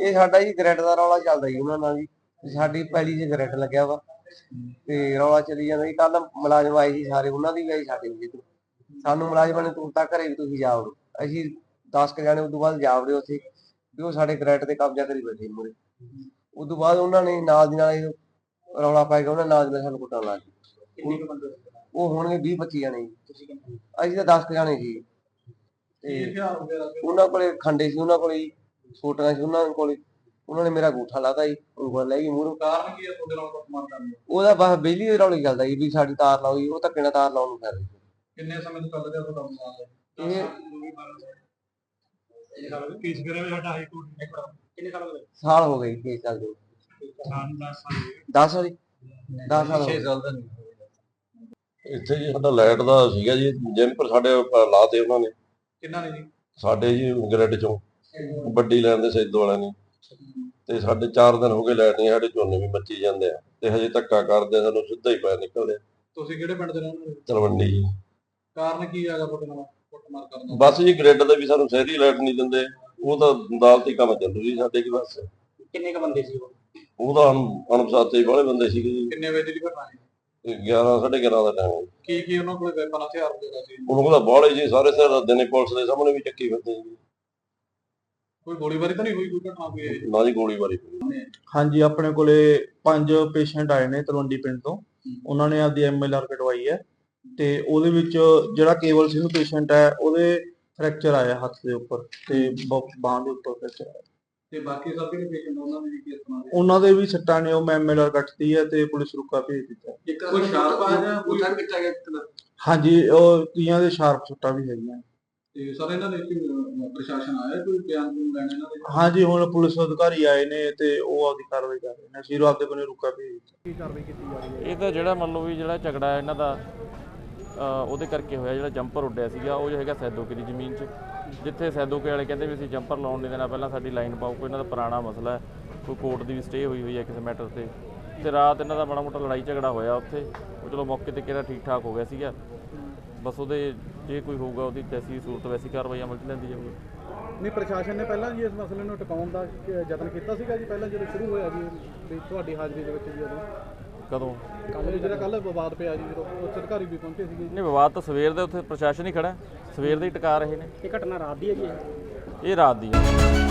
ਇਹ ਸਾਡਾ ਜੀ ਗ੍ਰਿਡ ਦਾ ਰੌਲਾ ਚੱਲਦਾ ਜੀ ਉਹਨਾਂ ਨਾਲ ਜੀ। ਸਾਡੀ ਪਹਿਲੀ 'ਚ ਗ੍ਰਿਡ ਲੱਗਿਆ ਵਾ। ਤੇ ਰੌਲਾ ਚੱਲੀ ਜਾਂਦਾ ਜੀ। ਕੱਲ ਮੁਲਾਜ਼ਮ ਆਏ ਸੀ ਸਾਰੇ ਉਹਨਾਂ ਦੀ ਵੀ ਆਈ ਸਾਡੇ ਜੀ ਸਾਨੂੰ ਮੁਲਾਜ਼ਮਾਂ ਨੇ ਤੂੰ ਤਾਂ ਘਰੇ ਵੀ ਤੁਸੀਂ ਜਾ ਵੜੋ। ਅਸੀਂ 10 ਕੁ ਜਾਣੇ ਉਦੋਂ ਬਾਅਦ ਜਾ ਵੜੇ ਉੱਥੇ। ਵੀ ਉਹ ਸਾਡੇ ਗ੍ਰਿਡ ਤੇ ਕਬਜ਼ਾ ਕਰੀ ਬੈਠੇ ਮੂਰੇ ਉਦੋਂ ਬਾਅਦ ਉਹਨਾਂ ਨੇ ਨਾਲ ਦੀ ਨਾਲ ਇਹ ਰੌਲਾ ਪਾ ਕੇ ਉਹਨਾਂ ਨਾਲ ਦੀ ਨਾਲ ਸਾਨੂੰ ਕੁੱਟਣ ਲੱਗ ਗਏ? ਉਹ ਹੋਣਗੇ 20 25 ਜਾਣੇ ਜੀ। ਅਸੀਂ ਤਾਂ 10 ਕੁ ਜਾਣੇ ਸੀ। ਤੇ ਉਹਨਾਂ ਕੋਲੇ ਖੰਡੇ ਸੀ ਉਹਨਾਂ ਕੋਲੇ ਫੋਟੋਆਂ ਸੀ ਉਹਨਾਂ ਕੋਲੇ। ਉਹਨਾਂ ਨੇ ਮੇਰਾ ਗੂਠਾ ਲਾਤਾ ਜੀ ਉਂਗਲ ਲੈ ਗਈ ਮੂਹਰੋਂ। ਕਾਰਨ ਕੀ ਹੈ ਤੁਹਾਡੇ ਨਾਲ ਕੁੱਟਮਾਰ ਕਰਨ ਦਾ? ਉਹਦਾ ਬਸ ਬਿਜਲੀ ਦੇ ਰੌਲੀ ਚੱਲਦਾ ਜੀ ਵੀ ਸਾਡੀ ਤਾਰ ਲਾਓ ਜੀ ਉਹ ਧੱਕੇ ਨਾਲ ਤਾਰ ਲਾਉਣ ਨੂੰ ਰਹੀ ਕਿੰਨੇ ਸਮੇਂ ਤੋਂ ਚੱਲ ਰਿਹਾ ਤੁਹਾਡਾ ਮਾਮਲਾ? ਇਹ ਕੇਸ ਕਰਿਆ ਵੀ ਸਾਡਾ ਹਾਈ ਕੋਰਟ ਨੇ ਕਿੰਨੇ ਸਾਲ ਹੋ ਗਏ? ਸਾਲ ਹੋ ਗਏ ਕੇਸ ਚੱਲਦੇ ਸਾਨੂੰ 10 ਸਾਲ 10 ਸਾਲ 10 ਸਾਲ ਹੋ ਗਏ। ਸਾਲ ਦਾ ਨਹੀਂ। ਇੱਥੇ ਜੀ ਸਾਡਾ ਲਾਈਟ ਦਾ ਸੀਗਾ ਜੀ ਜੈਂਪਰ ਸਾਡੇ ਉੱਪਰ ਲਾਤੇ ਉਹਨਾਂ ਨੇ। ਕਿੰਨਾ ਨੇ ਜੀ? ਸਾਡੇ ਜੀ ਗ੍ਰਿਡ ਚੋਂ। ਵੱਡੀ ਲੈਣ ਦੇ ਸੈਦ ਵਾਲਿਆਂ ਨੇ। ਤੇ ਸਾਡੇ 4 ਦਿਨ ਹੋ ਗਏ ਲਾਈਟ ਨਹੀਂ ਸਾਡੇ ਝੋਨੇ ਵੀ ਮੱਚੀ ਜਾਂਦੇ ਆ। ਤੇ ਹਜੇ ਧੱਕਾ ਕਰਦੇ ਆ, ਸਾਨੂੰ ਸਿੱਧਾ ਹੀ ਪੈ ਨਿਕਲਦੇ। ਤੁਸੀਂ ਕਿਹੜੇ ਪਿੰਡ ਦੇ ਰਹਿਣ ਵਾਲੇ ਹੋ? ਤਲਵੰਡੀ ਜੀ। ਕਾਰਨ ਕੀ ਹੈਗਾ ਤੁਹਾਡੇ ਨਾਲ ਕੁੱਟਮਾਰ ਕਰਨ ਦਾ? ਬਸ ਜੀ ਗ੍ਰਿਡ ਦਾ ਵੀ ਸਾਨੂੰ ਸ਼ਹਿਰੀ ਲਾਈਟ ਨਹੀਂ ਦਿੰਦੇ। ਉਹ ਤਾਂ ਅਦਾਲਤੀ ਕੰਮ ਚੱਲੂ ਜੀ ਸਾਡੇ ਕੀ ਬਸ। ਕਿੰਨੇ ਕ ਬੰਦੇ ਸੀ ਉਹ? ਉਹਦਾ ਅਨੁਸਾਤੇ ਵਾਲੇ ਬੰਦੇ ਸੀਗੇ ਜੀ। ਕਿੰਨੇ ਵਜੇ ਦੀ ਘਟਨਾ ਹੈ 11 11:30 ਦਾ ਟਾਈਮ ਕੀ ਕੀ ਉਹਨਾਂ ਕੋਲ ਵੈਪਨ ਹਥਿਆਰ ਵਗੈਰਾ ਸੀ? ਉਹਨਾਂ ਕੋਲ ਤਾਂ ਬਾਹਲੇ ਜੀ ਸਾਰੇ ਸਿਰ ਦਿਨੇ ਪੁਲਿਸ ਦੇ ਸਾਹਮਣੇ ਵੀ ਚੱਕੀ ਫਿਰਦੇ ਜੀ। ਕੋਈ ਗੋਲੀਬਾਰੀ ਤਾਂ ਨਹੀਂ ਹੋਈ ਕੋਈ ਘਟਨਾ ਕੋਈ? ਇਹ ਨਾ ਜੀ ਗੋਲੀਬਾਰੀ ਹੋਈ। ਹਾਂਜੀ ਆਪਣੇ ਕੋਲੇ ਪੰਜ ਪੇਸ਼ੈਂਟ ਆਏ ਨੇ ਤਲਵੰਡੀ ਪਿੰਡ ਤੋਂ। ਉਹਨਾਂ ਨੇ ਆਪਦੀ ਐਮਐਲਆਰ ਕਟਵਾਈ ਹੈ ਤੇ ਉਹਦੇ ਵਿੱਚ ਜਿਹੜਾ ਕੇਵਲ ਸਿੰਘ ਪੇਸ਼ੈਂਟ ਹੈ ਉਹਦੇ ਫ੍ਰੈਕਚਰ ਆਇਆ ਹੱਥ ਦੇ ਉੱਪਰ ਤੇ ਬਾਹਾਂ ਦੇ ਉੱਪਰ ਫ੍ਰੈਕਚਰ ਆਇਆ। ਤੇ ਬਾਕੀ ਸਭ ਜਿਹੜੇ ਪੇਸ਼ੈਂਟ ਉਹਨਾਂ ਦੇ ਵੀ ਕੀ ਦੇ ਉਹਨਾਂ ਦੇ ਵੀ ਸੱਟਾਂ ਨੇ ਉਹ ਮੈਂ ਐਮਐਲਆਰ ਕੱਟਤੀ ਹੈ ਤੇ ਪੁਲਿਸ ਰੁਕਾ ਭੇਜ ਦਿੱਤਾ। ਇੱਕ ਕੋਈ ਸ਼ਾਰਪ ਆ ਜਾਂ ਕੋਈ ਕਿੱਥੇ ਗਿਆ ਦਾ ਹਾਂਜੀ ਉਹ ਕਈਆਂ ਦੇ ਸ਼ਾਰਪ ਸੱਟਾਂ ਵੀ ਹੈਗੀਆਂ। ਤੇ ਸਰ ਇਹਨਾਂ ਦੇ ਇੱਥੇ, ਪ੍ਰਸ਼ਾਸਨ ਆਇਆ ਕੋਈ ਬਿਆਨ ਬੂਨ ਲੈਣ ਇਹਨਾਂ ਦੇ? ਹਾਂਜੀ ਹੁਣ ਪੁਲਿਸ ਅਧਿਕਾਰੀ ਆਏ ਨੇ ਤੇ ਉਹ ਆਪਦੀ ਕਾਰਵਾਈ ਕਰ ਰਹੇ ਨੇ। ਅਸੀਂ ਆਪਦੇ ਬੰਨੇ ਰੁਕਾ ਦਿੱਤਾ। ਕੀ ਕਾਰਵਾਈ ਕੀਤੀ ਜਾ ਰਹੀ ਹੈ? ਇਹ ਤਾਂ ਜਿਹੜਾ ਮੰਨ ਲਓ ਵੀ ਜਿਹੜਾ ਝਗੜਾ ਹੈ ਇਹਨਾਂ ਦਾ ਉਹਦੇ ਕਰਕੇ ਹੋਇਆ ਜਿਹੜਾ ਜੰਪਰ ਉੱਡਿਆ ਸੀਗਾ ਉਹ ਜੋ ਹੈਗਾ ਸੈਦੋਕੇ ਦੀ ਜ਼ਮੀਨ 'ਚ। ਜਿੱਥੇ ਸੈਦੋਕੇ ਵਾਲੇ ਕਹਿੰਦੇ ਵੀ ਅਸੀਂ ਜੰਪਰ ਲਾਉਣ ਨਹੀਂ ਦੇਣਾ ਪਹਿਲਾਂ ਸਾਡੀ ਲਾਈਨ ਪਾਓ ਕੋਈ ਇਹਨਾਂ ਦਾ ਪੁਰਾਣਾ ਮਸਲਾ ਹੈ ਕੋਈ ਕੋਰਟ ਦੀ ਵੀ ਸਟੇ ਹੋਈ ਹੋਈ ਹੈ ਕਿਸੇ ਮੈਟਰ ਤੇ। ਤੇ ਰਾਤ ਇਹਨਾਂ ਦਾ ਮਾੜਾ ਮੋਟਾ ਲੜਾਈ ਝਗੜਾ ਹੋਇਆ ਉੱਥੇ ਉਹ ਚਲੋ ਮੌਕੇ ਤੇ ਕਿਹੜਾ ਠੀਕ ਠਾਕ ਹੋ ਗਿਆ ਸੀਗਾ। ਬਸ ਉਹਦੇ ਜੇ ਕੋਈ ਹੋਊਗਾ ਉਹਦੀ ਜੈਸੀ ਸੂਰਤ ਵੈਸੀ ਕਾਰਵਾਈ ਅਮਲ 'ਚ ਲੈਂਦੀ ਜਾਊਗੀ। ਨਹੀਂ ਪ੍ਰਸ਼ਾਸਨ ਨੇ ਪਹਿਲਾਂ ਜੀ ਇਸ ਮਸਲੇ ਨੂੰ ਟਿਕਾਉਣ ਦਾ ਯਤਨ ਕੀਤਾ ਸੀਗਾ ਜੀ ਪਹਿਲਾਂ ਜਦੋਂ ਸ਼ੁਰੂ ਹੋਇਆ ਜੀ ਵੀ ਤੁਹਾਡੀ ਹਾਜ਼ਰੀ ਦੇ ਵਿੱਚ ਜੀ ਉਦੋਂ। ਕਦੋਂ? ਕੱਲ ਜਿਹੜਾ ਕੱਲ ਵਿਵਾਦ ਪਿਆ ਜੀ ਜਦੋਂ ਉੱਚ ਅਧਿਕਾਰੀ ਵੀ ਪਹੁੰਚੇ ਸੀਗੇ ਨਹੀਂ ਵਿਵਾਦ ਤਾਂ ਸਵੇਰ ਦੇ ਉੱਥੇ ਪ੍ਰਸ਼ਾਸਨ ਹੀ ਖੜਾ ਹੈ। ਸਵੇਰ ਦੇ ਹੀ ਟਿਕਾ ਰਹੇ ਨੇ। ਇਹ ਘਟਨਾ ਰਾਤ ਦੀ ਹੈ ਜੀ? ਇਹ ਰਾਤ ਦੀ ਹੈ।